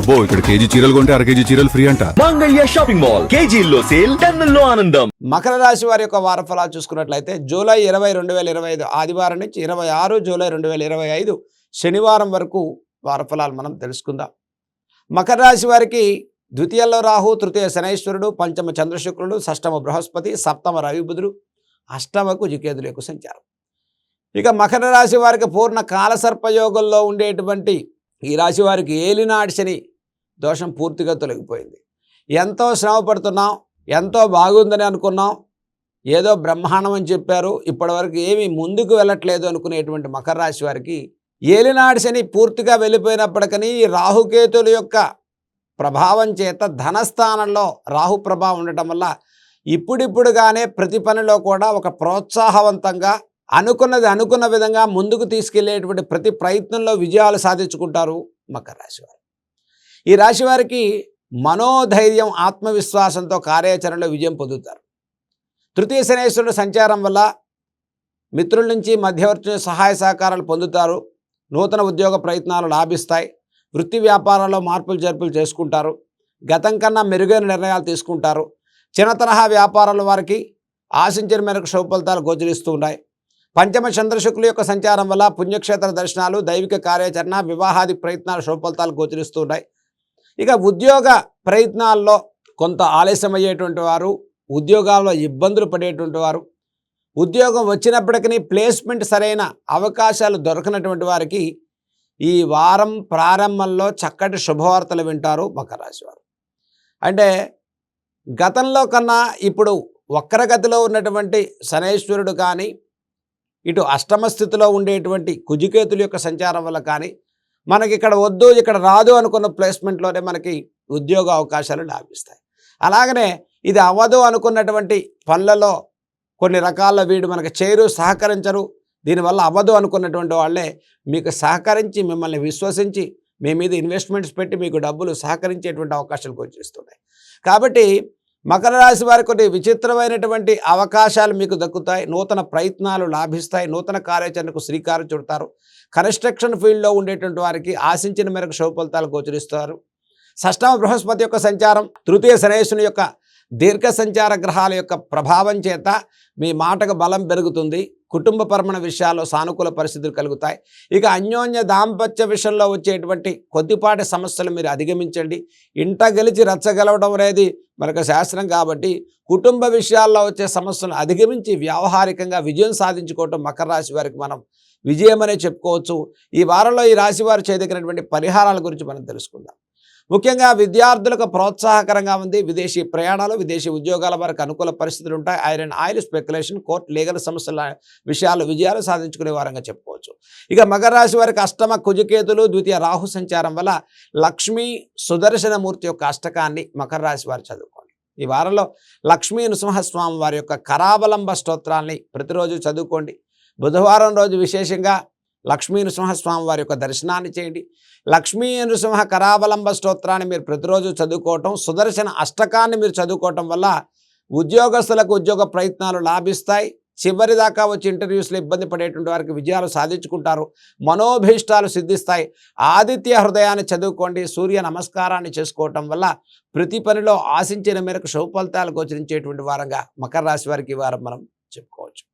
అబ్బో ఇక్కడ కేజీ చీరలు కొంటే అర కేజీ చీరలు ఫ్రీ అంట. Mangalya shopping mall. కేజీల్లో సేల్ టన్నుల్లో ఆనందం. మకర రాశి వారి యొక్క వార ఫలాలు చూసుకున్నట్లయితే జూలై ఇరవై రెండు వేల ఇరవై ఐదు ఆదివారం నుంచి ఇరవై ఆరు జూలై రెండు వేల ఇరవై ఐదు శనివారం వరకు వార ఫలాలు మనం తెలుసుకుందాం. మకర రాశి వారికి ద్వితీయంలో రాహు తృతీయ శనైశ్వరుడు పంచమ చంద్రశుక్రుడు షష్టమ బృహస్పతి సప్తమ రవి బుధుడు అష్టమకు జికేతుల యొక్క సంచారం. ఇక మకర రాశి వారికి పూర్ణ కాలసర్పయోగంలో ఉండేటువంటి ఈ రాశి వారికి ఏలినాటి శని దోషం పూర్తిగా తొలగిపోయింది. ఎంతో శ్రమ పడుతున్నాం ఎంతో బాగుందని అనుకున్నాం ఏదో బ్రహ్మాండం అని చెప్పారు ఇప్పటివరకు ఏమీ ముందుకు వెళ్ళట్లేదు అనుకునేటువంటి మకర రాశి వారికి ఏలినాటి శని పూర్తిగా వెళ్ళిపోయినప్పటికీ రాహుకేతుల యొక్క ప్రభావం చేత ధనస్థానంలో రాహు ప్రభావం ఉండటం వల్ల ఇప్పుడిప్పుడుగానే ప్రతి పనిలో కూడా ఒక ప్రోత్సాహవంతంగా అనుకున్నది అనుకున్న విధంగా ముందుకు తీసుకెళ్ళేటువంటి ప్రతి ప్రయత్నంలో విజయాలు సాధించుకుంటారు మకర రాశివారు ఈ రాశివారికి మనోధైర్యం ఆత్మవిశ్వాసంతో కార్యాచరణలో విజయం పొందుతారు. తృతీయ శనేశ్వరుడు సంచారం వల్ల మిత్రుల నుంచి మధ్యవర్తి సహాయ సహకారాలు పొందుతారు. నూతన ఉద్యోగ ప్రయత్నాలు లాభిస్తాయి. వృత్తి వ్యాపారాల్లో మార్పులు చేర్పులు చేసుకుంటారు. గతం కన్నా మెరుగైన నిర్ణయాలు తీసుకుంటారు. చిన్న తరహా వ్యాపారాల వారికి ఆశించిన మేరకు శుభ ఫలితాలు గోచరిస్తూ ఉన్నాయి. పంచమ చంద్రశుక్ల యొక్క సంచారం వల్ల పుణ్యక్షేత్ర దర్శనాలు దైవిక కార్యాచరణ వివాహాది ప్రయత్నాలు శుభఫలితాలు గోచరిస్తూ ఇక ఉద్యోగ ప్రయత్నాల్లో కొంత ఆలస్యమయ్యేటువంటి వారు ఉద్యోగాల్లో ఇబ్బందులు పడేటువంటి వారు ఉద్యోగం వచ్చినప్పటికీ ప్లేస్మెంట్ సరైన అవకాశాలు దొరకనటువంటి వారికి ఈ వారం ప్రారంభంలో చక్కటి శుభవార్తలు వింటారు మకర రాశి వారు. అంటే గతంలో కన్నా ఇప్పుడు వక్రగతిలో ఉన్నటువంటి శనేశ్వరుడు కానీ ఇటు అష్టమ స్థితిలో ఉండేటువంటి కుజికేతుల యొక్క సంచారం వల్ల కానీ మనకి ఇక్కడ వద్దు ఇక్కడ రాదు అనుకున్న ప్లేస్మెంట్లోనే మనకి ఉద్యోగ అవకాశాలు లాభిస్తాయి. అలాగనే ఇది అవ్వదు అనుకున్నటువంటి పనులలో కొన్ని రకాల వీడు మనకు చేరు సహకరించరు. దీనివల్ల అవ్వదు అనుకున్నటువంటి వాళ్ళే మీకు సహకరించి మిమ్మల్ని విశ్వసించి మీ మీద ఇన్వెస్ట్మెంట్స్ పెట్టి మీకు డబ్బులు సహకరించేటువంటి అవకాశాలు గోచరిస్తున్నాయి కాబట్టి మకర రాశి వారి కొన్ని విచిత్రమైనటువంటి అవకాశాలు మీకు దక్కుతాయి. నూతన ప్రయత్నాలు లాభిస్తాయి. నూతన కార్యాచరణకు శ్రీకారం చుడతారు. కన్స్ట్రక్షన్ ఫీల్డ్లో ఉండేటువంటి వారికి ఆశించిన మేరకు శుభ ఫలితాలు గోచరిస్తారు. షష్టమ బృహస్పతి యొక్క సంచారం తృతీయ శనేశుని యొక్క దీర్ఘ సంచార గ్రహాల యొక్క ప్రభావం చేత మీ మాటకు బలం పెరుగుతుంది. కుటుంబపరమైన విషయాల్లో సానుకూల పరిస్థితులు కలుగుతాయి. ఇక అన్యోన్య దాంపత్య విషయంలో వచ్చేటువంటి కొద్దిపాటి సమస్యలు మీరు అధిగమించండి. ఇంట గెలిచి రచ్చగలవడం అనేది మనకు శాస్త్రం కాబట్టి కుటుంబ విషయాల్లో వచ్చే సమస్యలను అధిగమించి వ్యావహారికంగా విజయం సాధించుకోవటం మకర రాశి వారికి మనం విజయం అనే చెప్పుకోవచ్చు. ఈ వారంలో ఈ రాశి వారు చేయదగినటువంటి పరిహారాల గురించి మనం తెలుసుకుందాం. ముఖ్యంగా విద్యార్థులకు ప్రోత్సాహకరంగా ఉంది. విదేశీ ప్రయాణాలు విదేశీ ఉద్యోగాల వరకు అనుకూల పరిస్థితులు ఉంటాయి. Iron oil speculation court legal సమస్యల విషయాలు విజయాలు సాధించుకునే వారంగా చెప్పుకోవచ్చు. ఇక మకరాశి వారికి అష్టమ కుజకేతులు ద్వితీయ రాహు సంచారం వల్ల లక్ష్మీ సుదర్శనమూర్తి యొక్క అష్టకాన్ని మకర రాశి వారు చదువుకోండి. ఈ వారంలో లక్ష్మీ నృసింహస్వామి వారి యొక్క కరావలంబ స్తోత్రాల్ని ప్రతిరోజు చదువుకోండి. బుధవారం రోజు విశేషంగా లక్ష్మీ నృసింహస్వామి వారి యొక్క దర్శనాన్ని చేయండి. లక్ష్మీ నృసింహ కరావలంబ స్తోత్రాన్ని మీరు ప్రతిరోజు చదువుకోవటం సుదర్శన అష్టకాన్ని మీరు చదువుకోవటం వల్ల ఉద్యోగస్తులకు ఉద్యోగ ప్రయత్నాలు లాభిస్తాయి. చివరి దాకా వచ్చి ఇంటర్వ్యూస్లో ఇబ్బంది పడేటువంటి వారికి విజయాలు సాధించుకుంటారు. మనోభీష్టాలు సిద్ధిస్తాయి. ఆదిత్య హృదయాన్ని చదువుకోండి. సూర్య నమస్కారాన్ని చేసుకోవటం వల్ల ప్రతి పనిలో ఆశించిన మేరకు శుభ ఫలితాలు గోచరించేటువంటి వారంగా మకర రాశి వారికి వారం మనం చెప్పుకోవచ్చు.